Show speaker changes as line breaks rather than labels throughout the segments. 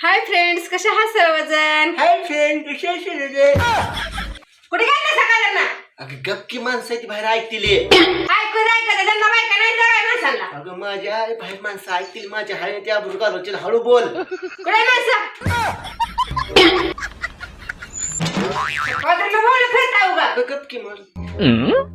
Hi friends कसे आहात सर्वजण?
हाय फ्रेंड रे
कुठे गेले सकाळना
अगं गपकी माणसं ती बाहेर ऐकतील
ऐकू जाय का? त्यांना बायका नाही जाय माणसांना?
अगं माझ्या आई बाहेर माणसं ऐकतील माझ्या हाय त्या बुरगावरची हळू बोल.
कुठे माणसं? हॉटेलला बोल फिरता उगा
अगं गपकी म्हण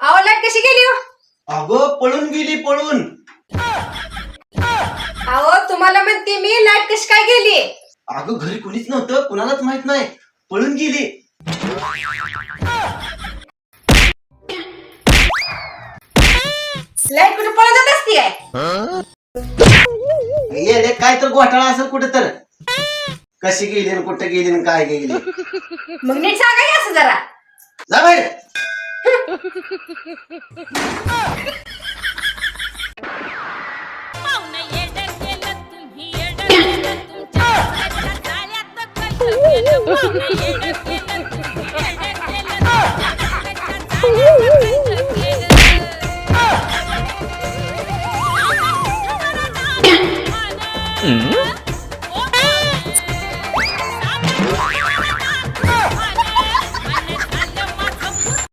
अहो लाइट कशी गेली हो?
अगं पळून गेली पळून.
अहो तुम्हाला म्हणते मी लाइट कशी काय गेली?
अगं घरी कोणीच नव्हतं कुणालाच माहीत नाही. पळून गेली.
लाइट कुठे पळत जात असती काय
येडे काय तर घोटाळा असेल कुठे तर कशी गेली आणि कुठे गेली आणि काय गेली?
मग नीट सांगा की असं जरा.
जा बाहेर.
Mm-hmm.